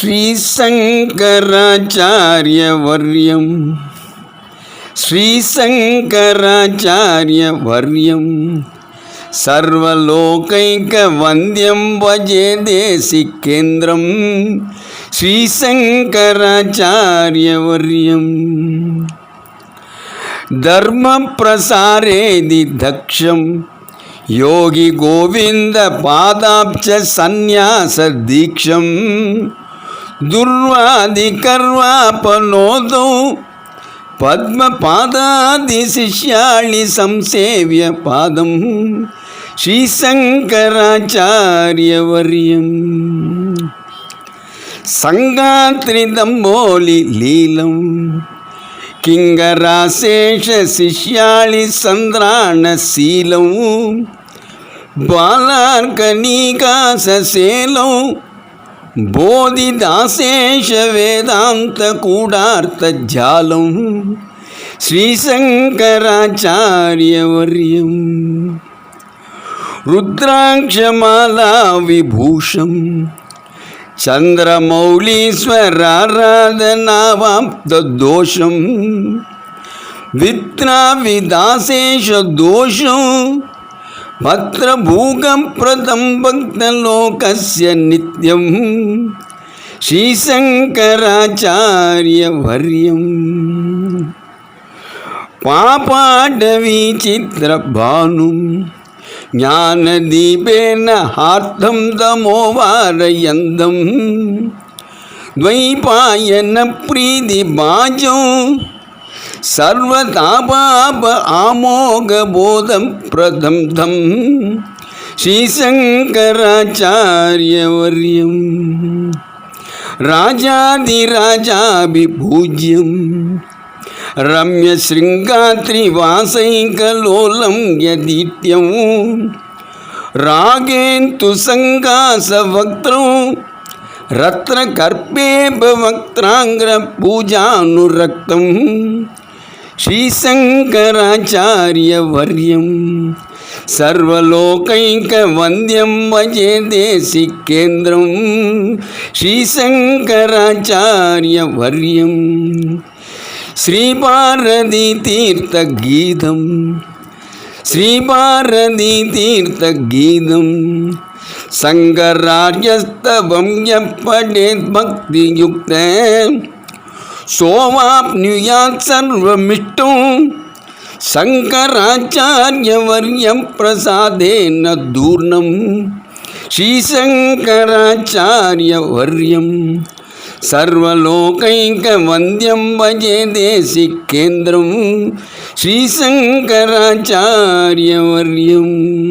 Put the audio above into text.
ஸ்ரீசங்கராச்சாரியவர்யம் ஸ்ரீசங்கராச்சாரியவர்யம் சர்வலோகைக்கவந்தியம் பஜே தேசிகேந்திரம் ஸ்ரீசங்கராச்சாரியவர்யம் धर्मप्रसारेदि दक्षं योगिगोविन्दपादाब्ज सन्न्यासदीक्षम् దుర్వాది కర్వాపనోదౌ పద్మపాదాది శిష్యాళి సంసేవ్య పాదం శ్రీశంకరాచార్యవర్యం సంగాత్రిదంబోలి లీలం కింగరాశేష శిష్యాళి సంద్రాణశీలం బాళార్కనీకాశశేలం போதிதாசேஷ வேதாந்த கூடார்த்த ஜாலம் ஸ்ரீசங்கராச்சாரியவரியம் ருத்ராட்சமாலா விபூஷம் சந்திரமௌலீஸ்வராராதனாவாப்தோஷம் வித்ராவிதாசேஷ தோஷம் भक्तभूकप्रदं भक्तलोकस्य नित्यं श्रीशङ्कराचार्यवर्यं पापाडवीचित्रभानुं ज्ञानदीपेन हार्थं तमोवारयन्दं द्वैपायनप्रीतिभाजौ சர்வ தாபாப ஆமோக போதம் பிரதம் தம் ஸ்ரீசங்கராச்சாரியவரியம் ராஜாதிராஜாபி பூஜ்யம் रम्यशृङ्गात्रिवासैकलोलं यदीत्यं रागेन्तु सङ्गासवक्त्रौ रत्रकर्पेपवक्त्राङ्ग्रपूजानुरक्तम् श्रीशङ्कराचार्यवर्यं सर्वलोकैकवन्द्यं भजे देशिकेन्द्रं श्रीशङ्कराचार्यवर्यं श्रीपार्वतीतीर्थगीतं श्रीपार्वतीतीर्थगीतं சங்கராஜஸ்தவம் எப்படே பக்தியுக்த சோமாப்னுயா சர்வமிஷ்டும் சங்கராச்சாரியவரியம் பிரசாதேன தூர்ணம் ஸ்ரீசங்கராச்சாரியவரியம் பஜே தேசி கேந்திரம் श्रीशङ्कराचार्यवर्यम्